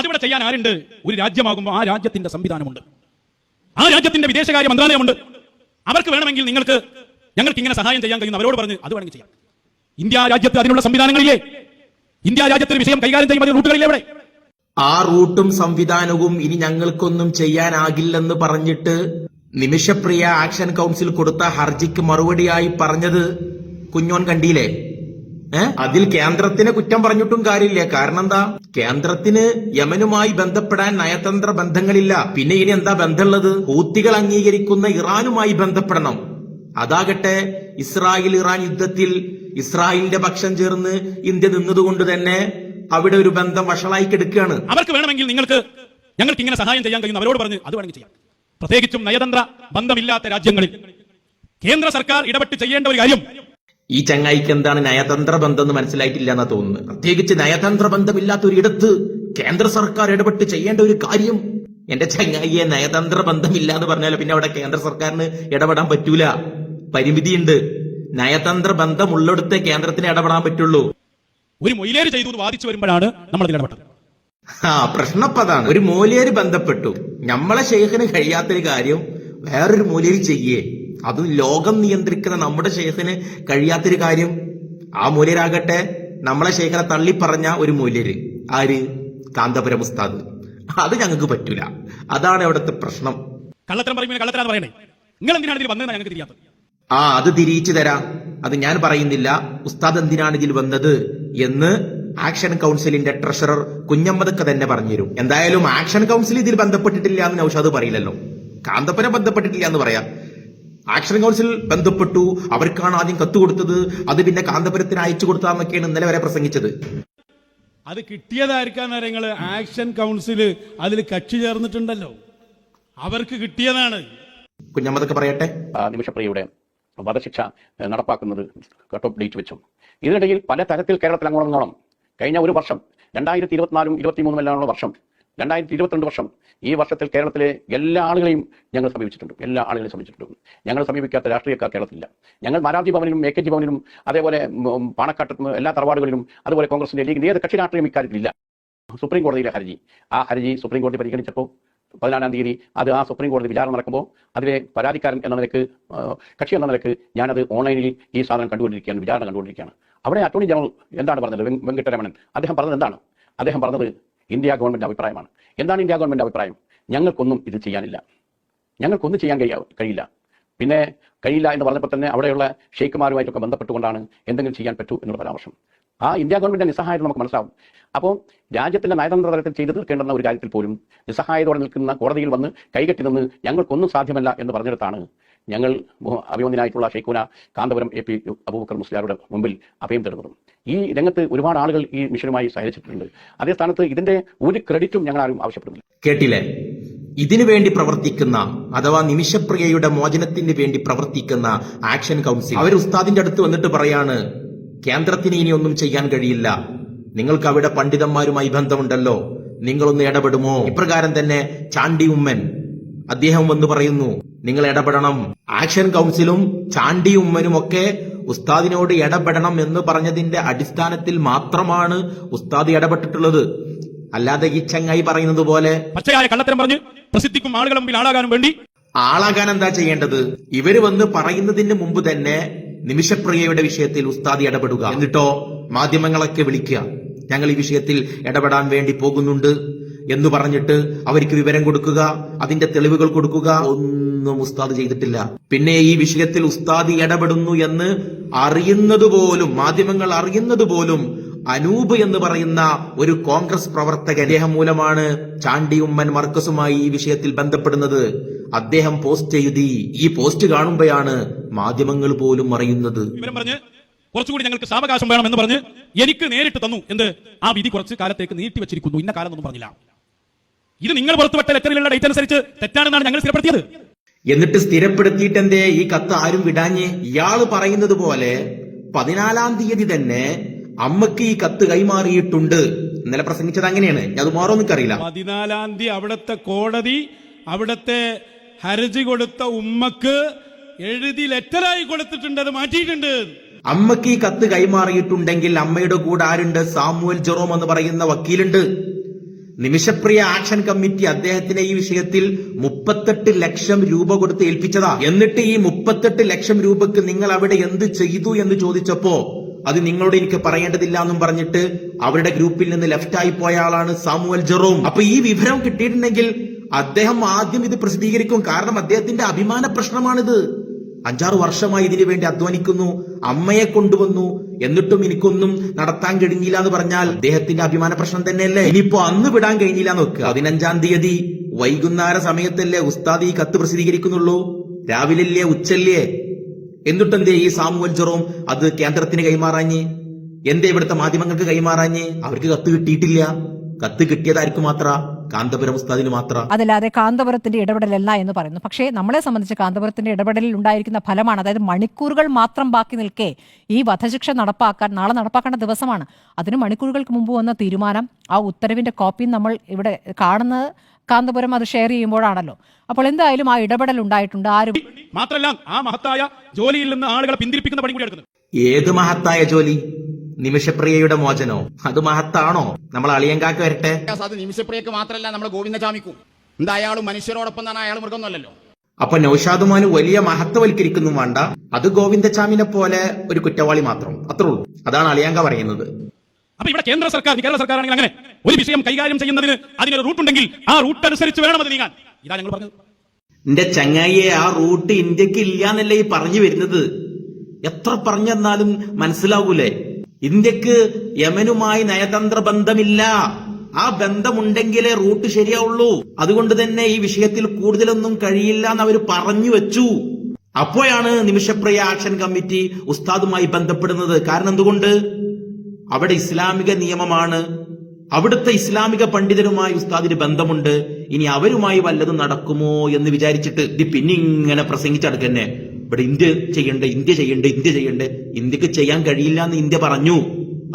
അതിവിടെ ചെയ്യാൻ ആരുണ്ട്? ഒരു രാജ്യമാകുമ്പോൾ ആ രാജ്യത്തിന്റെ സംവിധാനമുണ്ട്. ആ രാജ്യത്തിന്റെ വിദേശകാര്യ മന്ത്രാലയമുണ്ട്. അവർക്ക് വേണമെങ്കിൽ നിങ്ങൾക്ക് ഞങ്ങൾക്ക് ഇങ്ങനെ സഹായം ചെയ്യാൻ കഴിയുന്ന അവരോട് പറഞ്ഞ് അത് വേണമെങ്കിൽ ചെയ്യാം. ഇന്ത്യ രാജ്യത്ത് അതിനുള്ള സംവിധാനങ്ങളില്ലേ? ഇന്ത്യ രാജ്യത്ത് ഒരു വിഷയം കൈകാര്യം ചെയ്യുമ്പോൾ റൂട്ടുകളില്ലേ ആ റൂട്ടും സംവിധാനവും ഇനി ഞങ്ങൾക്കൊന്നും ചെയ്യാനാകില്ലെന്ന് പറഞ്ഞിട്ട് നിമിഷപ്രിയ ആക്ഷൻ കൗൺസിൽ കൊടുത്ത ഹർജിക്ക് മറുപടിയായി പറഞ്ഞത് കുഞ്ഞോൻ കണ്ടില്ലേ ഏ അതിൽ കേന്ദ്രത്തിനെ കുറ്റം പറഞ്ഞിട്ടും കാര്യമില്ല. കാരണം എന്താ? കേന്ദ്രത്തിന് യമനുമായി ബന്ധപ്പെടാൻ നയതന്ത്ര ബന്ധങ്ങളില്ല. പിന്നെ ഇനി എന്താ ബന്ധമുള്ളത്? ഹൂത്തികൾ അംഗീകരിക്കുന്ന ഇറാനുമായി ബന്ധപ്പെടണം. അതാകട്ടെ ഇസ്രായേൽ ഇറാൻ യുദ്ധത്തിൽ ഇസ്രായേലിന്റെ പക്ഷം ചേർന്ന് ഇന്ത്യ നിന്നതുകൊണ്ട് തന്നെ അവിടെ ഒരു ബന്ധം വഷളായി കെടുക്കുകയാണ്. അവർക്ക് വേണമെങ്കിൽ നിങ്ങൾക്ക് ഞങ്ങൾക്ക് ഇങ്ങനെ സഹായം ചെയ്യാൻ കഴിയുന്ന അവരോട് പറഞ്ഞ് അത് വേണമെങ്കിൽ ചെയ്യാം. പ്രത്യേകിച്ചും നയതന്ത്ര ബന്ധമില്ലാത്ത രാജ്യങ്ങളിൽ കേന്ദ്ര സർക്കാർ ഇടപെട്ട് ചെയ്യേണ്ട ഒരു കാര്യം ഈ ചങ്ങായിക്ക് എന്താണ് നയതന്ത്ര ബന്ധം എന്ന് മനസ്സിലായിട്ടില്ല എന്നാ തോന്നുന്നത്? പ്രത്യേകിച്ച് നയതന്ത്ര ബന്ധമില്ലാത്ത ഒരു ഇടത്ത് കേന്ദ്ര സർക്കാർ ഇടപെട്ട് ചെയ്യേണ്ട ഒരു കാര്യം. എന്റെ ചങ്ങായിയെ നയതന്ത്ര ബന്ധമില്ല എന്ന് പറഞ്ഞാൽ പിന്നെ അവിടെ കേന്ദ്ര സർക്കാരിന് ഇടപെടാൻ പറ്റൂല. പരിമിതിയുണ്ട്. നയതന്ത്ര ബന്ധമുള്ളിടത്തെ കേന്ദ്രത്തിന് ഇടപെടാൻ പറ്റുള്ളൂ. ഒരു മൊയിലേര് ചെയ്തു വാദിച്ചു വരുമ്പോഴാണ് നമ്മൾ ഇടപെട്ടത്. ആ പ്രശ്നപ്പതാണ് ഒരു മൂലേര് ബന്ധപ്പെട്ടു. നമ്മളെ ശേഖന് കഴിയാത്തൊരു കാര്യം വേറൊരു മൂലേര് ചെയ്യേ. അത് ലോകം നിയന്ത്രിക്കുന്ന നമ്മുടെ ഷെയ്ഖിന് കഴിയാത്തൊരു കാര്യം. ആ മൂല്യരാകട്ടെ നമ്മളെ ഷെയ്ഖിനെ തള്ളിപ്പറഞ്ഞ ഒരു മൂല്യര് ആര്? കാന്തപുരം ഉസ്താദ്. അത് ഞങ്ങൾക്ക് പറ്റൂല. അതാണ് അവിടുത്തെ പ്രശ്നം. കള്ളത്തരം പറയുമ്പോൾ കള്ളത്തരാന്ന് പറയണേ നിങ്ങൾ എന്തിനാണ് ഇതിൽ വന്നതെന്ന് ഞങ്ങൾക്ക് തിരിയാത്തത്? ആ അത് തിരിച്ചു തരാം. അത് ഞാൻ പറയുന്നില്ല. ഉസ്താദ് എന്തിനാണ് ഇതിൽ വന്നത് എന്ന് ആക്ഷൻ കൗൺസിലിന്റെ ട്രഷറർ കുഞ്ഞമ്മദക്ക തന്നെ പറഞ്ഞുതരും. എന്തായാലും ആക്ഷൻ കൗൺസിൽ ഇതിൽ ബന്ധപ്പെട്ടിട്ടില്ല എന്ന് നൌഷാദ് പറയില്ലല്ലോ. കാന്തപുരം ബന്ധപ്പെട്ടിട്ടില്ല എന്ന് പറയാം. ആക്ഷൻ കൗൺസിൽ ബന്ധപ്പെട്ടു. അവർക്കാണ് ആദ്യം കത്ത് കൊടുത്തത്. അത് പിന്നെ കാന്തപുരത്തിന് അയച്ചു കൊടുത്താന്നൊക്കെയാണ് ഇന്നലെ വരെ പ്രസംഗിച്ചത്. അത് കിട്ടിയതായിരിക്കാൻ നിങ്ങൾ ആക്ഷൻ കൗൺസിൽ അതിൽ കക്ഷി ചേർന്നിട്ടുണ്ടല്ലോ. അവർക്ക് കിട്ടിയതാണ്. കുഞ്ഞമ്മതൊക്കെ പറയട്ടെ. ആ, നിമിഷപ്രിയയുടെ വധശിക്ഷ നടപ്പാക്കുന്നത് കട്ട് ഓഫ് ഡേറ്റ് വെച്ചു. ഇതിനിടയിൽ പല തരത്തിൽ കേരളത്തിൽ അങ്ങോളം കഴിഞ്ഞ ഒരു വർഷം രണ്ടായിരത്തി ഇരുപത്തിനാലും ഇരുപത്തിമൂന്നും എല്ലാമുള്ള വർഷം രണ്ടായിരത്തി ഇരുപത്തിരണ്ട് വർഷം ഈ വർഷത്തിൽ കേരളത്തിലെ എല്ലാ ആളുകളെയും ഞങ്ങൾ സമീപിച്ചിട്ടുണ്ട്. എല്ലാ ആളുകളെയും സമീപിച്ചിട്ടുണ്ട്. ഞങ്ങൾ സമീപിക്കാത്ത രാഷ്ട്രീയക്കാർ കേരളത്തിലില്ല. ഞങ്ങൾ മാരാജി ഭവനിലും എ കെ ജി ഭവനിലും അതേപോലെ പാണക്കാട്ടും എല്ലാ തറവാടുകളിലും അതുപോലെ കോൺഗ്രസിന്റെ ലീഗിന്റെ ഏത് കക്ഷി രാഷ്ട്രീയം ഇക്കാര്യത്തിലില്ല. സുപ്രീം കോടതിയിലെ ഹർജി. ആ ഹർജി സുപ്രീം കോടതി പരിഗണിച്ചപ്പോൾ പതിനാലാം തീയതി അത് ആ സുപ്രീം കോടതി വിചാരണ നടക്കുമ്പോൾ അതിലെ പരാതിക്കാരൻ എന്ന നിലയ്ക്ക് കക്ഷി എന്ന നിലയ്ക്ക് ഞാനത് ഓൺലൈനിൽ ഈ സാധനം കണ്ടുകൊണ്ടിരിക്കുകയാണ് വിചാരണ കണ്ടുകൊണ്ടിരിക്കുകയാണ്. അവിടെ അറ്റോർണി ജനറൽ എന്താണ് പറഞ്ഞത്? വെങ്കട്ടരമണൻ. അദ്ദേഹം പറഞ്ഞത് എന്താണ്? അദ്ദേഹം പറഞ്ഞത് ഇന്ത്യ ഗവൺമെന്റ് അഭിപ്രായമാണ്. എന്താണ് ഇന്ത്യ ഗവൺമെന്റ് അഭിപ്രായം? ഞങ്ങൾക്കൊന്നും ഇത് ചെയ്യാനില്ല. ഞങ്ങൾക്കൊന്നും ചെയ്യാൻ കഴിയാ കഴിയില്ല. പിന്നെ കഴിയില്ല എന്ന് പറഞ്ഞപ്പോൾ തന്നെ അവിടെയുള്ള ഷെയ്ഖുമാരുമായിട്ടൊക്കെ ബന്ധപ്പെട്ടുകൊണ്ടാണ് എന്തെങ്കിലും ചെയ്യാൻ പറ്റൂ എന്നുള്ള പരാമർശം. ആ ഇന്ത്യ ഗവൺമെന്റ് നിസ്സഹായത നമുക്ക് മനസ്സിലാവും. അപ്പോൾ രാജ്യത്തിന്റെ നയതന്ത്ര തലത്തിൽ ചെയ്തു തീർക്കേണ്ടുന്ന ഒരു കാര്യത്തിൽ പോലും നിസ്സഹായതയോടെ നിൽക്കുന്ന കോടതിയിൽ വന്ന് കൈകെട്ടി നിന്ന് ഞങ്ങൾക്കൊന്നും സാധ്യമല്ല എന്ന് പറഞ്ഞെടുത്താണ് ഞങ്ങൾ അഭിമന്യനായിട്ടുള്ള ഷെയ്ഖുന കാന്തപുരം എ പി അബൂബക്കർ മുസ്ലിയാരുടെ മുമ്പിൽ അഭയം തേടുന്നതും ഈ രംഗത്ത് ഒരുപാട് ആളുകൾ ഈ മിഷനുമായി സഹകരിച്ചിട്ടുണ്ട്. അതേ സ്ഥാനത്ത് ഇതിന്റെ ഒരു ക്രെഡിറ്റും ഞങ്ങൾ ആരും ആവശ്യപ്പെടുന്നില്ല. കേട്ടില്ലേ? ഇതിനു വേണ്ടി പ്രവർത്തിക്കുന്ന അഥവാ നിമിഷപ്രിയയുടെ മോചനത്തിന് വേണ്ടി പ്രവർത്തിക്കുന്ന ആക്ഷൻ കൗൺസിൽ. അവർ ഉസ്താദിന്റെ അടുത്ത് വന്നിട്ട് പറയാണ് കേന്ദ്രത്തിന് ഇനി ഒന്നും ചെയ്യാൻ കഴിയില്ല. നിങ്ങൾക്ക് അവിടെ പണ്ഡിതന്മാരുമായി ബന്ധമുണ്ടല്ലോ. നിങ്ങളൊന്ന് ഇടപെടുമോ? ഇപ്രകാരം തന്നെ ചാണ്ടി ഉമ്മൻ അദ്ദേഹം വന്ന് പറയുന്നു നിങ്ങൾ ഇടപെടണം. ആക്ഷൻ കൗൺസിലും ചാണ്ടി ഉമ്മനും ഒക്കെ ഉസ്താദിനോട് ഇടപെടണം എന്ന് പറഞ്ഞതിന്റെ അടിസ്ഥാനത്തിൽ മാത്രമാണ് ഉസ്താദ് ഇടപെട്ടിട്ടുള്ളത്. അല്ലാതെ ഈ ചങ്ങായി പറയുന്നത് പോലെ പച്ചയായ കള്ളത്തരം പറഞ്ഞ് പ്രസിദ്ധിക്കും ആളുകളെ മുമ്പിൽ ആളാകാനും വേണ്ടി ആളാകാൻ എന്താ ചെയ്യേണ്ടത്? ഇവർ വന്ന് പറയുന്നതിന് മുമ്പ് തന്നെ നിമിഷപ്രിയയുടെ വിഷയത്തിൽ ഉസ്താദി ഇടപെടുക. എന്നിട്ടോ മാധ്യമങ്ങളൊക്കെ വിളിക്കുക. ഞങ്ങൾ ഈ വിഷയത്തിൽ ഇടപെടാൻ വേണ്ടി പോകുന്നുണ്ട്. എന്ന് പറഞ്ഞിട്ട് അവർക്ക് വിവരം കൊടുക്കുക അതിന്റെ തെളിവുകൾ കൊടുക്കുക. ഒന്നും ഉസ്താദ് ചെയ്തിട്ടില്ല. പിന്നെ ഈ വിഷയത്തിൽ ഉസ്താദ് ഇടപെടുന്നു എന്ന് അറിയുന്നത് പോലും മാധ്യമങ്ങൾ അറിയുന്നത് പോലും അനൂപ് എന്ന് പറയുന്ന ഒരു കോൺഗ്രസ് പ്രവർത്തകൻ അദ്ദേഹം മൂലമാണ് ചാണ്ടി ഉമ്മൻ മർക്കസുമായി ഈ വിഷയത്തിൽ ബന്ധപ്പെടുന്നത്. അദ്ദേഹം പോസ്റ്റ് എഴുതി. ഈ പോസ്റ്റ് കാണുമ്പോഴാണ് മാധ്യമങ്ങൾ പോലും അറിയുന്നത്. കുറച്ചുകൂടി ഞങ്ങൾക്ക് സാവകാശം വേണം എന്ന് പറഞ്ഞ് എനിക്ക് നേരിട്ട് തന്നു എന്ത് ആ വിധി കുറച്ച് കാലത്തേക്ക് നീട്ടി വെച്ചിരിക്കുന്നു. ഇന്ന കാലം ഒന്നും പറഞ്ഞില്ല. ഇത് നിങ്ങൾ പുറത്തുവിട്ട ലെറ്ററിലുള്ള ഡേറ്റ് അനുസരിച്ച് തെറ്റാണെന്നാണ് ഞങ്ങൾ സ്ഥിരപ്പെടുത്തിയത്. എന്നിട്ട് സ്ഥിരപ്പെടുത്തിയിട്ട് എന്തേ ഈ കത്ത് ആരും വിടാഞ്ഞ്? ഇയാൾ പറയുന്നത് പോലെ പതിനാലാം തീയതി തന്നെ അമ്മയ്ക്ക് ഈ കത്ത് കൈമാറിയിട്ടുണ്ട്. ഇന്നലെ പ്രസംഗിച്ചത് അങ്ങനെയാണ്. ഞാൻ അത് മാറോ എനിക്കറിയില്ല. പതിനാലാം തീയതി അവിടത്തെ കോടതി അവിടത്തെ ഹർജി കൊടുത്ത ഉമ്മക്ക് എഴുതി ലെറ്ററായി കൊടുത്തിട്ടുണ്ട്. അത് മാറ്റിയിട്ടുണ്ട്. അമ്മയ്ക്ക് ഈ കത്ത് കൈമാറിയിട്ടുണ്ടെങ്കിൽ അമ്മയുടെ കൂടെ ആരുണ്ട്? സാമുവൽ ജെറോം എന്ന് പറയുന്ന വക്കീലുണ്ട്. നിമിഷപ്രിയ ആക്ഷൻ കമ്മിറ്റി അദ്ദേഹത്തിനെ ഈ വിഷയത്തിൽ മുപ്പത്തെട്ട് ലക്ഷം രൂപ കൊടുത്ത് ഏൽപ്പിച്ചതാ. എന്നിട്ട് ഈ മുപ്പത്തെട്ട് ലക്ഷം രൂപക്ക് നിങ്ങൾ അവിടെ എന്ത് ചെയ്തു എന്ന് ചോദിച്ചപ്പോ അത് നിങ്ങളോട് എനിക്ക് പറയേണ്ടതില്ല എന്നും പറഞ്ഞിട്ട് അവരുടെ ഗ്രൂപ്പിൽ നിന്ന് ലെഫ്റ്റ് ആയി പോയ ആളാണ് സാമുവൽ ജെറോം. അപ്പൊ ഈ വിവരം കിട്ടിയിട്ടുണ്ടെങ്കിൽ അദ്ദേഹം ആദ്യം ഇത് പ്രസിദ്ധീകരിക്കും. കാരണം അദ്ദേഹത്തിന്റെ അഭിമാന പ്രശ്നമാണിത്. അഞ്ചാറ് വർഷമായി ഇതിനു വേണ്ടി അധ്വാനിക്കുന്നു അമ്മയെ കൊണ്ടുവന്നു. എന്നിട്ടും എനിക്കൊന്നും നടത്താൻ കഴിഞ്ഞില്ല എന്ന് പറഞ്ഞാൽ അദ്ദേഹത്തിന്റെ അഭിമാന പ്രശ്നം തന്നെയല്ലേ? ഇനിയിപ്പോ അന്ന് വിടാൻ കഴിഞ്ഞില്ല എന്ന് വെക്കുക പതിനഞ്ചാം തീയതി വൈകുന്നേര സമയത്തല്ലേ ഉസ്താദ് ഈ കത്ത് പ്രസിദ്ധീകരിക്കുന്നുള്ളൂ? രാവിലെ ഉച്ചല്ലേ എന്നിട്ടെന്തേ ഈ സാമുവൽ ജെറോം അത് കേന്ദ്രത്തിന് കൈമാറാഞ്ഞ്? എന്തേ ഇവിടുത്തെ മാധ്യമങ്ങൾക്ക് കൈമാറാഞ്ഞ്? അവർക്ക് കത്ത് കിട്ടിയിട്ടില്ല. കത്ത് കിട്ടിയതായിരിക്കും മാത്ര. കാന്തപുരം ഉസ്താദിന് മാത്രം. അതല്ലാതെ കാന്തപുരത്തിന്റെ ഇടപെടലല്ല എന്ന് പറയുന്നു. പക്ഷേ നമ്മളെ സംബന്ധിച്ച് കാന്തപുരത്തിന്റെ ഇടപെടലിൽ ഉണ്ടായിരിക്കുന്ന ഫലമാണ്. അതായത് മണിക്കൂറുകൾ മാത്രം ബാക്കി നിൽക്കെ ഈ വധശിക്ഷ നടപ്പാക്കാൻ നാളെ നടപ്പാക്കേണ്ട ദിവസമാണ്. അതിന് മണിക്കൂറുകൾക്ക് മുമ്പ് വന്ന തീരുമാനം ആ ഉത്തരവിന്റെ കോപ്പി നമ്മൾ ഇവിടെ കാണുന്നത് കാന്തപുരം അത് ഷെയർ ചെയ്യുമ്പോഴാണല്ലോ. അപ്പോൾ എന്തായാലും ആ ഇടപെടൽ ഉണ്ടായിട്ടുണ്ട്. ആരും മാത്രമല്ല ആ മഹത്തായ ജോലിയിൽ നിന്ന് ആളുകളെ പിന്തിരിപ്പിക്കുന്ന പണി കൂടി എടുക്കുന്നത് ഏത് മഹത്തായ ജോലി? നിമിഷപ്രിയയുടെ മോചനോ? അത് മഹത്താണോ? നമ്മൾ അളിയങ്കാക്ക് വരട്ടെ. അത് നിമിഷപ്രിയക്ക് മാത്രമല്ല നമ്മൾ ഗോവിന്ദചാമിക്കും. എന്താ അയാളും മനുഷ്യരോടൊപ്പം തന്നെ അയാൾ മൃഗമൊന്നുമല്ലല്ലോ അപ്പൊ നൌഷാദുമാന് വലിയ മഹത്വവൽക്കരിക്കുന്നു വേണ്ട. അത് ഗോവിന്ദചാമിനെ പോലെ ഒരു കുറ്റവാളി മാത്രം. അത്രേ ഉള്ളൂ. അതാണ് അളിയങ്ക പറയുന്നത്. അപ്പൊ ഇവിടെ കേന്ദ്ര സർക്കാർ കേരള സർക്കാർ ആണെങ്കിൽ അങ്ങനെ. ഒരു വിഷയം കൈകാര്യം ചെയ്യുന്നതിന് അതിനൊരു റൂട്ട് ഉണ്ടെങ്കിൽ ആ റൂട്ട് അനുസരിച്ച് വേണം അത് നീങ്ങാൻ. ഇതാ ഞങ്ങൾ പറഞ്ഞത്. എന്റെ ചങ്ങായിയെ ആ റൂട്ട് ഇന്ത്യയ്ക്ക് ഇല്ല എന്നല്ലേ ഈ പറഞ്ഞു വരുന്നത്? എത്ര പറഞ്ഞെന്നാലും മനസ്സിലാവൂലേ? ഇന്ത്യയ്ക്ക് യമനുമായി നയതന്ത്ര ബന്ധമില്ല ആ ബന്ധമുണ്ടെങ്കിലേ റൂട്ട് ശരിയാവുള്ളൂ. അതുകൊണ്ട് തന്നെ ഈ വിഷയത്തിൽ കൂടുതലൊന്നും കഴിയില്ല എന്ന് അവർ പറഞ്ഞു വെച്ചു. അപ്പോഴാണ് നിമിഷപ്രിയ ആക്ഷൻ കമ്മിറ്റി ഉസ്താദുമായി ബന്ധപ്പെടുന്നത്. കാരണം എന്തുകൊണ്ട്? അവിടെ ഇസ്ലാമിക നിയമമാണ്. അവിടുത്തെ ഇസ്ലാമിക പണ്ഡിതരുമായി ഉസ്താദിന് ബന്ധമുണ്ട്. ഇനി അവരുമായി വല്ലതും നടക്കുമോ എന്ന് വിചാരിച്ചിട്ട് ഇത് പിന്നെ ഇങ്ങനെ പ്രസംഗിച്ചടക്കന്നെ. ഇവിടെ ഇന്ത്യ ചെയ്യണ്ടേ ഇന്ത്യ ചെയ്യണ്ടേ ഇന്ത്യ ചെയ്യണ്ടേ. ഇന്ത്യയ്ക്ക് ചെയ്യാൻ കഴിയില്ല എന്ന് ഇന്ത്യ പറഞ്ഞു.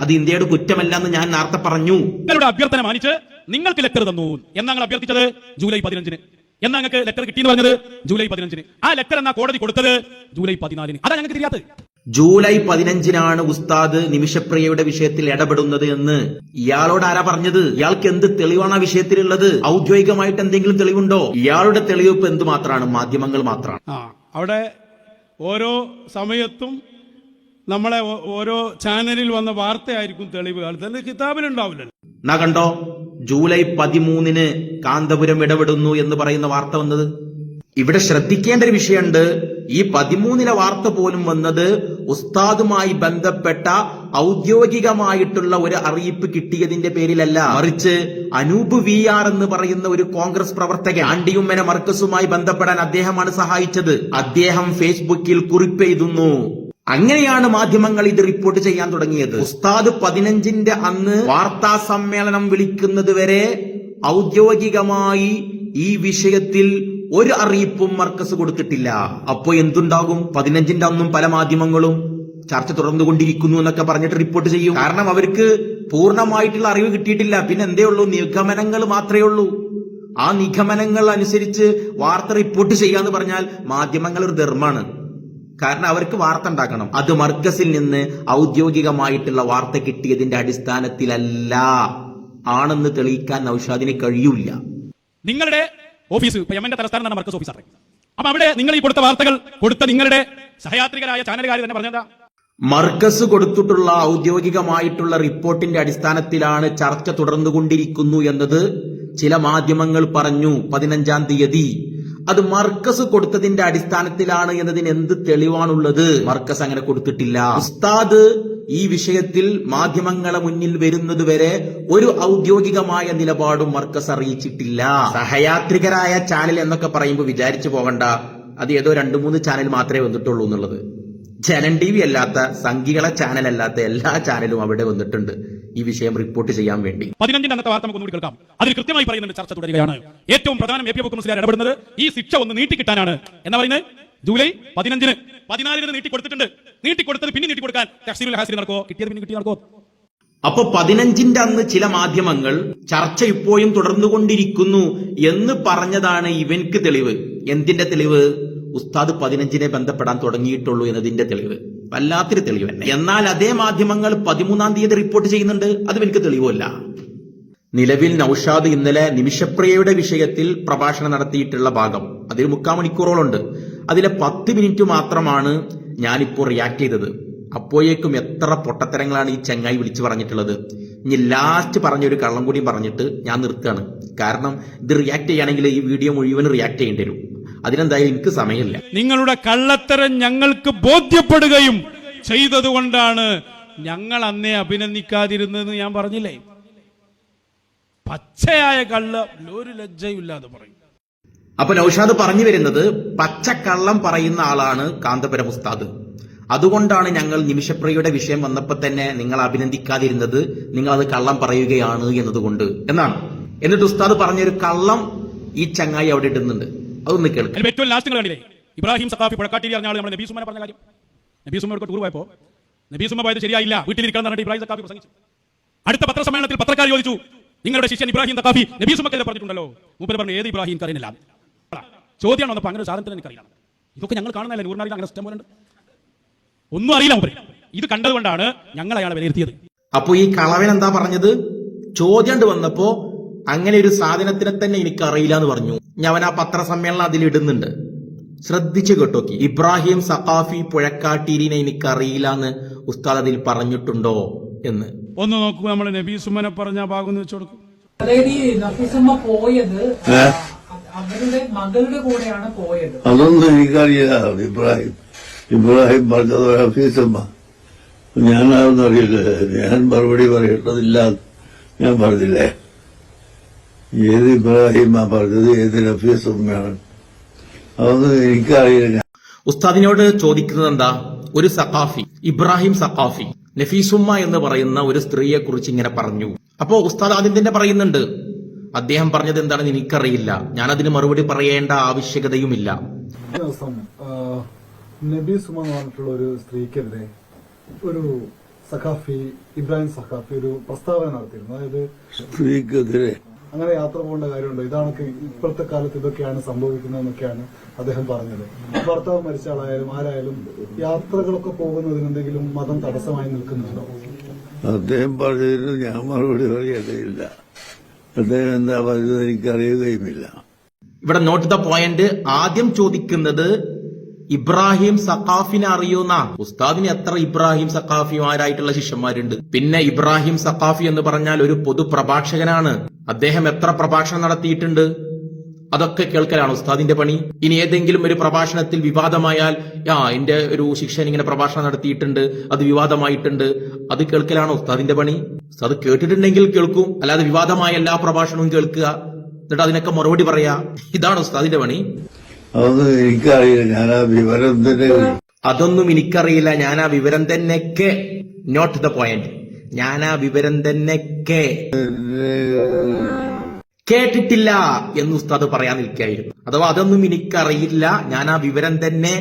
അത് ഇന്ത്യയുടെ കുറ്റമല്ല എന്ന് ഞാൻ നേരത്തെ പറഞ്ഞു. നിങ്ങളുടെ അഭ്യർത്ഥന മാനിച്ച് നിങ്ങൾക്ക് ലെറ്റർ തന്നു എന്നാ ഞങ്ങൾ അഭ്യർത്ഥിച്ചത്? ജൂലൈ പതിനഞ്ചിന്. എന്നാ ഞങ്ങൾക്ക് ലെറ്റർ കിട്ടിയെന്ന് പറഞ്ഞത്? ജൂലൈ പതിനഞ്ചിന്. ആ ലെറ്റർ എന്നാ കോടതി കൊടുത്തത്? ജൂലൈ പതിനാലിന്. അതാ ഞങ്ങൾക്ക് തിരിയാത്തത്. ജൂലൈ പതിനഞ്ചിനാണ് ഉസ്താദ് നിമിഷപ്രിയയുടെ വിഷയത്തിൽ ഇടപെടുന്നത് എന്ന്. ഇയാളോട് ആരാ പറഞ്ഞത്? ഇയാൾക്ക് എന്ത് തെളിവാണ് ആ വിഷയത്തിലുള്ളത്? ഔദ്യോഗികമായിട്ട് എന്തെങ്കിലും തെളിവുണ്ടോ? ഇയാളുടെ തെളിവ് എന്ത് മാത്രമാണ് മാധ്യമങ്ങൾ മാത്രമാണ്. അവിടെ ഓരോ സമയത്തും നമ്മളെ ഓരോ ചാനലിൽ വന്ന വാർത്തയായിരിക്കും തെളിവുകൾ തന്നെ കിതാബിലുണ്ടാവില്ലല്ലോ. എന്നാ കണ്ടോ? ജൂലൈ പതിമൂന്നിന് കാന്തപുരം ഇടപെടുന്നു എന്ന് പറയുന്ന വാർത്ത വന്നത്? ഇവിടെ ശ്രദ്ധിക്കേണ്ട ഒരു വിഷയമുണ്ട്. ഈ പതിമൂന്നിലെ വാർത്ത പോലും വന്നത് ഉസ്താദുമായി ബന്ധപ്പെട്ട ഔദ്യോഗികമായിട്ടുള്ള ഒരു അറിയിപ്പ് കിട്ടിയതിന്റെ പേരിലല്ല. മറിച്ച് അനൂപ് വി ആർ എന്ന് പറയുന്ന ഒരു കോൺഗ്രസ് പ്രവർത്തകൻ ആണ്ടിയുമ്മനെ മർക്കസുമായി ബന്ധപ്പെടാൻ അദ്ദേഹമാണ് സഹായിച്ചത്. അദ്ദേഹം ഫേസ്ബുക്കിൽ കുറിപ്പെയ്തുന്നു അങ്ങനെയാണ് മാധ്യമങ്ങൾ ഇത് റിപ്പോർട്ട് ചെയ്യാൻ തുടങ്ങിയത്. ഉസ്താദ് പതിനഞ്ചിന്റെ അന്ന് വാർത്താ സമ്മേളനം വിളിക്കുന്നത് വരെ ഔദ്യോഗികമായി ഈ വിഷയത്തിൽ ഒരു അറിയിപ്പും മർക്കസ് കൊടുത്തിട്ടില്ല. അപ്പോ എന്തുണ്ടാകും? പതിനഞ്ചിന്റെ അന്നും പല മാധ്യമങ്ങളും ചർച്ച തുടർന്നുകൊണ്ടിരിക്കുന്നു എന്നൊക്കെ പറഞ്ഞിട്ട് റിപ്പോർട്ട് ചെയ്യും. കാരണം അവർക്ക് പൂർണമായിട്ടുള്ള അറിവ് കിട്ടിയിട്ടില്ല. പിന്നെ എന്തേ ഉള്ളൂ? നിഗമനങ്ങൾ മാത്രമേ ഉള്ളൂ. ആ നിഗമനങ്ങൾ അനുസരിച്ച് വാർത്ത റിപ്പോർട്ട് ചെയ്യാന്ന് പറഞ്ഞാൽ മാധ്യമങ്ങൾ ഒരു ധർമ്മമാണ് കാരണം അവർക്ക് വാർത്ത ഉണ്ടാക്കണം. അത് മർക്കസിൽ നിന്ന് ഔദ്യോഗികമായിട്ടുള്ള വാർത്ത കിട്ടിയതിന്റെ അടിസ്ഥാനത്തിലല്ല ആണെന്ന് തെളിയിക്കാൻ നൌഷാദിന് കഴിയൂല നിങ്ങളുടെ ഓഫീസ് ഇപ്പൊ യമന്റെ തലസ്ഥാനം തന്നെ മർക്കസ് ഓഫീസാണ് അപ്പൊ അവിടെ നിങ്ങൾ ഈ കൊടുത്ത വാർത്തകൾ കൊടുത്ത നിങ്ങളുടെ സഹയാത്രികരായ ചാനലുകാർ തന്നെ പറഞ്ഞതാ മർക്കസ് കൊടുത്തിട്ടുള്ള ഔദ്യോഗികമായിട്ടുള്ള റിപ്പോർട്ടിന്റെ അടിസ്ഥാനത്തിലാണ് ചർച്ച തുടർന്നുകൊണ്ടിരിക്കുന്നു എന്നത് ചില മാധ്യമങ്ങൾ പറഞ്ഞു പതിനഞ്ചാം തീയതി. അത് മർക്കസ് കൊടുത്തതിന്റെ അടിസ്ഥാനത്തിലാണ് എന്നതിന് എന്ത് തെളിവാണുള്ളത്? മർക്കസ് അങ്ങനെ കൊടുത്തിട്ടില്ല. ഉസ്താദ് ഈ വിഷയത്തിൽ മാധ്യമങ്ങളെ മുന്നിൽ വരുന്നത് വരെ ഒരു ഔദ്യോഗികമായ നിലപാടും മർക്കസ് അറിയിച്ചിട്ടില്ല. സഹയാത്രികരായ ചാനൽ എന്നൊക്കെ പറയുമ്പോൾ വിചാരിച്ചു പോകണ്ട. അത് ഏതോ രണ്ടു മൂന്ന് ചാനൽ മാത്രമേ വന്നിട്ടുള്ളൂ എന്നുള്ളത്. ജനൻ ടി വി അല്ലാത്ത സംഘികളെ ചാനൽ അല്ലാത്ത എല്ലാ ചാനലും അവിടെ വന്നിട്ടുണ്ട്. ഈ വിഷയം റിപ്പോർട്ട് ചെയ്യാൻ വേണ്ടി. പതിനഞ്ചിന്റെ അന്നത്തെ വാർത്ത നമുക്ക് കൂടി കേൾക്കാം. അതിൽ കൃത്യമായി പറയുന്നുണ്ട് ചർച്ച തുടരുകയാണ്. ഏറ്റവും പ്രധാനം എ പി അബുക്ക് മുസ്ലിയാർ ഇടപെടുന്നത് ഈ ശിക്ഷ ഒന്ന് നീട്ടി കിട്ടാനാണ് എന്നാ പറയുന്നത്? ജൂലൈ പതിനഞ്ചിന് പതിനാലിന് നീട്ടി കൊടുത്തിട്ടുണ്ട് നീട്ടി കൊടുത്തത് പിന്നെ നീട്ടി കൊടുക്കാൻ തഫ്സീലുൽ ഹാസിൽ നടക്കോ കിട്ടിയത് പിന്നെ കിട്ടി നടക്കോ അപ്പൊ പതിനഞ്ചിന്റെ അന്ന് ചില മാധ്യമങ്ങൾ ചർച്ച ഇപ്പോഴും തുടർന്നുകൊണ്ടിരിക്കുന്നു എന്ന് പറഞ്ഞതാണ് ഇവൻക്ക് തെളിവ്. എന്തിന്റെ തെളിവ്? ഉസ്താദ് പതിനഞ്ചിനെ ബന്ധപ്പെടാൻ തുടങ്ങിയിട്ടുള്ളൂ എന്നതിന്റെ തെളിവ്. വല്ലാത്തൊരു തെളിവ് തന്നെ. എന്നാൽ അതേ മാധ്യമങ്ങൾ പതിമൂന്നാം തീയതി റിപ്പോർട്ട് ചെയ്യുന്നുണ്ട്. അത് എനിക്ക് തെളിവല്ല നിലവിൽ നൌഷാദ് ഇന്നലെ നിമിഷപ്രിയയുടെ വിഷയത്തിൽ പ്രഭാഷണം നടത്തിയിട്ടുള്ള ഭാഗം അതിൽ മുക്കാൽ മണിക്കൂറോളുണ്ട് അതിലെ പത്ത് മിനിറ്റ് മാത്രമാണ് ഞാനിപ്പോൾ റിയാക്ട് ചെയ്തത്. അപ്പോഴേക്കും എത്ര പൊട്ടത്തരങ്ങളാണ് ഈ ചങ്ങായി വിളിച്ചു പറഞ്ഞിട്ടുള്ളത്. ഇനി ലാസ്റ്റ് പറഞ്ഞൊരു കള്ളം കൂടിയും പറഞ്ഞിട്ട് ഞാൻ നിർത്തുകയാണ്. കാരണം ഇത് റിയാക്ട് ചെയ്യുകയാണെങ്കിൽ ഈ വീഡിയോ മുഴുവൻ റിയാക്ട് ചെയ്യേണ്ടി വരും. അതിനെന്തായാലും എനിക്ക് സമയമില്ല. നിങ്ങളുടെ കള്ളത്തരം ഞങ്ങൾക്ക് ബോധ്യപ്പെടുകയും ചെയ്തതുകൊണ്ടാണ് ഞങ്ങൾ അന്നേ അഭിനന്ദിക്കാതിരുന്നതെന്ന് ഞാൻ പറഞ്ഞില്ലേ? പച്ചയായ കള്ള ഒരു ലജ്ജയില്ലാതെ പറയും. അപ്പൊ നൌഷാദ് പറഞ്ഞു വരുന്നത് പച്ചക്കള്ളം പറയുന്ന ആളാണ് കാന്തപുരം ഉസ്താദ് അതുകൊണ്ടാണ് ഞങ്ങൾ നിമിഷപ്രിയയുടെ വിഷയം വന്നപ്പോൾ തന്നെ നിങ്ങൾ അഭിനന്ദിക്കാതിരുന്നത് നിങ്ങൾ അത് കള്ളം പറയുകയാണ് എന്നതുകൊണ്ട് എന്നാണ്. എന്നിട്ട് ഉസ്താദ് പറഞ്ഞൊരു കള്ളം ഈ ചങ്ങായി അവിടെ ഇടുന്നുണ്ട്. അതൊന്ന് കേൾക്കാം. ഏറ്റവും ലാസ്റ്റ് കണ്ടില്ലേ? ഇബ്രാഹിം സഖാഫി പുഴക്കാട്ടിരി അറിഞ്ഞ ആൾ നമ്മുടെ നബീ പറഞ്ഞ കാര്യം. നബീ സുമ്മ ടൂർ പോയപ്പോ നബീസുമ പോയത് ശരിയായില്ല വീട്ടിലിരിക്കണം എന്ന് പറഞ്ഞിട്ട് ഇബ്രാഹിം സഖാഫി പ്രസംഗിച്ചു. അടുത്ത പത്രസമ്മേളനത്തിൽ പത്രക്കാർ ചോദിച്ചു നിങ്ങളുടെ ശിഷ്യൻ ഇബ്രാഹിം സഖാഫി നബീ സുമ്മക്കെതിരെ പറഞ്ഞിട്ടുണ്ടല്ലോ? മൂപ്പര് പറഞ്ഞു ഏത് ഇബ്രാഹിം കറിയില്ല ചോദ്യമാണ് വന്നപ്പോൾ അങ്ങനെ സാധനത്തിന് എനിക്കറിയാം ഇതൊക്കെ ഞങ്ങൾ കാണുന്നതല്ലേ നൂറിനാറിൽ അങ്ങനെ ഇഷ്ടം പോലെ ഉണ്ട് ഒന്നും അറിയില്ല മൂപ്പര്. ഇത് കണ്ടതുകൊണ്ടാണ് ഞങ്ങൾ അയാളെ വിലയിരുത്തിയത്. അപ്പോൾ ഈ കളവൻ എന്താ പറഞ്ഞത്? ചോദ്യം വന്നപ്പോ അങ്ങനെ ഒരു സാധനത്തിനെ തന്നെ എനിക്ക് അറിയില്ല എന്ന് പറഞ്ഞു. ഞാൻ ആ പത്രസമ്മേളനം അതിൽ ഇടുന്നുണ്ട്. ശ്രദ്ധിച്ചു കേട്ടോക്കി. ഇബ്രാഹിം സഖാഫി പുഴക്കാട്ടീരിനെ എനിക്കറിയില്ല എന്ന് ഉസ്താദ് അതിൽ പറഞ്ഞിട്ടുണ്ടോ എന്ന്. ഒന്ന് നോക്കൂ നമ്മൾ നബീസുമ്മനെ സുമനെ പറഞ്ഞ ഭാഗം എന്ന് വെച്ചു കൊടുക്കും. അതായത് ഈ നഫീസമ്മ പോയത് അവരുടെ മകളുടെ കൂടെയാണ് പോയത്. അതൊന്നും എനിക്കറിയില്ല ഇബ്രാഹിം. ഇബ്രാഹിം പറഞ്ഞത് ഹഫീസമ്മ ഞാനാണെന്നറിയില്ല അറിയില്ല. ഞാൻ മറുപടി പറയേണ്ടതില്ല ഞാൻ പറഞ്ഞില്ലേ? ഏത് ഇബ്രാഹിമാ പറഞ്ഞത് ഏത് ഹഫീസമ്മയാണ് അതൊന്നും എനിക്കറിയില്ല. ഉസ്താദിനോട് ചോദിക്കുന്നത് എന്താ ഒരു സഖാഫി ഇബ്രാഹിം സഖാഫി നഫീസുമ്മ എന്ന് പറയുന്ന ഒരു സ്ത്രീയെ കുറിച്ച് ഇങ്ങനെ പറഞ്ഞു. അപ്പോ ഉസ്താദ് ആദ്യം തന്നെ പറയുന്നുണ്ട് അദ്ദേഹം പറഞ്ഞത് എന്താണെന്ന് എനിക്കറിയില്ല. ഞാൻ അതിന് മറുപടി പറയേണ്ട ആവശ്യകതയുമില്ല. നബി സുമ എന്ന് പറഞ്ഞിട്ടുള്ള ഒരു സ്ത്രീക്കെതിരെ ഒരു സഖാഫി ഇബ്രാഹിം സഖാഫി ഒരു പ്രസ്താവന നടത്തിയിരുന്നു. അതായത് സ്ത്രീക്കെതിരെ? അങ്ങനെ യാത്ര പോകേണ്ട കാര്യമുണ്ടോ? ഇതാണ് ഇപ്പോഴത്തെ കാലത്ത് ഇതൊക്കെയാണ് സംഭവിക്കുന്നതെന്നൊക്കെയാണ് അദ്ദേഹം പറഞ്ഞത്. ഭർത്താവ് മരിച്ച ആളായാലും ആരായാലും യാത്രകളൊക്കെ പോകുന്നതിന് എന്തെങ്കിലും മതം തടസ്സമായി നിൽക്കുന്നുണ്ടോ? അദ്ദേഹം പറഞ്ഞതിന് ഞാൻ മറുപടി പറയുകയില്ല അദ്ദേഹം എന്താ പറഞ്ഞത് എനിക്കറിയുകയുമില്ല. ഇവിടെ നോട്ട് ദ പോയിന്റ് ആദ്യം ചോദിക്കുന്നത് ഇബ്രാഹിം സഖാഫിനെ അറിയുന്ന ഉസ്താദിന് എത്ര ഇബ്രാഹിം സഖാഫിമാരായിട്ടുള്ള ശിഷ്യന്മാരുണ്ട്. പിന്നെ ഇബ്രാഹിം സഖാഫി എന്ന് പറഞ്ഞാൽ ഒരു പൊതു പ്രഭാഷകനാണ് അദ്ദേഹം എത്ര പ്രഭാഷണം നടത്തിയിട്ടുണ്ട്? അതൊക്കെ കേൾക്കലാണ് ഉസ്താദിന്റെ പണി. ഇനി ഏതെങ്കിലും ഒരു പ്രഭാഷണത്തിൽ വിവാദമായാൽ ആ എന്റെ ഒരു ശിക്ഷൻ ഇങ്ങനെ പ്രഭാഷണം നടത്തിയിട്ടുണ്ട് അത് വിവാദമായിട്ടുണ്ട് അത് കേൾക്കലാണ് ഉസ്താദിന്റെ പണി. അത് കേട്ടിട്ടുണ്ടെങ്കിൽ കേൾക്കും അല്ലാതെ വിവാദമായ എല്ലാ പ്രഭാഷണവും കേൾക്കുക. എന്നിട്ട് അതിനൊക്കെ മറുപടി പറയാ. ഇതാണ് ഉസ്താദിന്റെ പണി. അതൊന്നും എനിക്കറിയില്ല ഞാൻ ആ വിവരം തന്നെ അതൊന്നും എനിക്കറിയില്ല ഞാൻ ആ വിവരം തന്നെയൊക്കെ നോട്ട് ദ പോയിന്റ് ഞാൻ ആ വിവരം തന്നെ കേട്ടിട്ടില്ല എന്ന് ഉസ്താദ് പറയാൻ നിൽക്കുകയായിരുന്നു. അഥവാ അതൊന്നും എനിക്കറിയില്ല ഞാൻ ആ വിവരം തന്നെ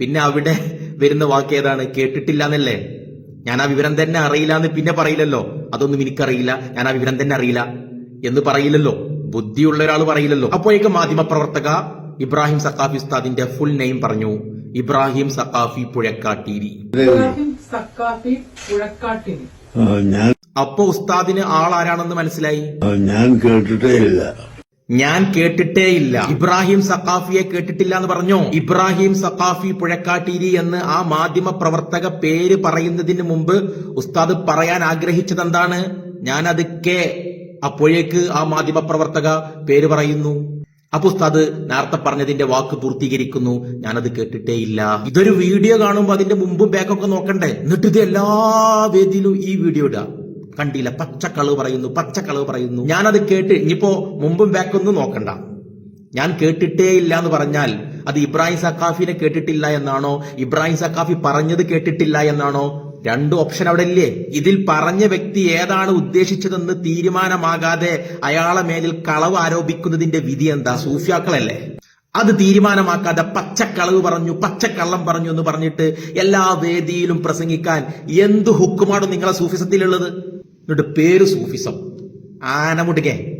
പിന്നെ അവിടെ വരുന്ന വാക്ക് ഏതാണ്? കേട്ടിട്ടില്ല എന്നല്ലേ ഞാൻ ആ വിവരം തന്നെ അറിയില്ല എന്ന് പിന്നെ പറയില്ലല്ലോ. അതൊന്നും എനിക്കറിയില്ല ഞാൻ ആ വിവരം തന്നെ അറിയില്ല എന്ന് പറയില്ലല്ലോ. ബുദ്ധിയുള്ള ഒരാൾ പറയില്ലല്ലോ. അപ്പോഴേക്കും മാധ്യമ പ്രവർത്തക ഇബ്രാഹിം സഖാഫി ഉസ്താദിന്റെ ഫുൾ നെയിം പറഞ്ഞു. ഇബ്രാഹിം സഖാഫി പുഴക്കാട്ടീരി. ഇബ്രാഹിം സക്കാഫി പുഴക്കാട്ടിൽ ആ, ഞാൻ അപ്പൊ ഉസ്താദിന് ആൾ ആരാണെന്ന് മനസ്സിലായി ഞാൻ കേട്ടിട്ടേ ഇല്ല. ഞാൻ കേട്ടിട്ടേ ഇല്ല. ഇബ്രാഹിം സഖാഫിയെ കേട്ടിട്ടില്ല എന്ന് പറഞ്ഞോ? ഇബ്രാഹിം സഖാഫി പുഴക്കാട്ടിരി എന്ന് ആ മാധ്യമ പ്രവർത്തക പേര് പറയുന്നതിന് മുമ്പ് ഉസ്താദ് പറയാൻ ആഗ്രഹിച്ചത് എന്താണ് ഞാനത് കെ. അപ്പോഴേക്ക് ആ മാധ്യമ പ്രവർത്തക പേര് പറയുന്നു. അപ്പൊ ഉസ്താദ് നേരത്തെ പറഞ്ഞതിന്റെ വാക്ക് പൂർത്തീകരിക്കുന്നു. ഞാനത് കേട്ടിട്ടേ ഇല്ല ഇതൊരു വീഡിയോ കാണുമ്പോ അതിന്റെ മുമ്പും ബാക്കൊക്കെ നോക്കണ്ടേ? എന്നിട്ട് ഇത് എല്ലാ വേദിയിലും ഈ വീഡിയോ ഇടുക കണ്ടില്ല പച്ചക്കളവ് പറയുന്നു പച്ചക്കളവ് പറയുന്നു. ഞാനത് കേട്ട് ഇനിയിപ്പോ മുമ്പും ബാക്കൊന്നും നോക്കണ്ട. ഞാൻ കേട്ടിട്ടേ ഇല്ല എന്ന് പറഞ്ഞാൽ അത് ഇബ്രാഹിം സക്കാഫിനെ കേട്ടിട്ടില്ല എന്നാണോ? ഇബ്രാഹിം സക്കാഫി പറഞ്ഞത് കേട്ടിട്ടില്ല എന്നാണോ? രണ്ട് ഓപ്ഷൻ അവിടെ ഇല്ലേ ഇതിൽ പറഞ്ഞ വ്യക്തി ഏതാണ് ഉദ്ദേശിച്ചതെന്ന് തീരുമാനമാകാതെ അയാളെ മേലിൽ കളവ് ആരോപിക്കുന്നതിന്റെ വിധി എന്താ? സൂഫിയാക്കളല്ലേ? അത് തീരുമാനമാക്കാതെ പച്ചക്കളവ് പറഞ്ഞു പച്ചക്കള്ളം പറഞ്ഞു എന്ന് പറഞ്ഞിട്ട് എല്ലാ വേദിയിലും പ്രസംഗിക്കാൻ എന്ത് ഹുക്കുമാണ് നിങ്ങളെ സൂഫിസത്തിലുള്ളത്? എന്നിട്ട് പേര് സൂഫിസം. ആനമുടുകെ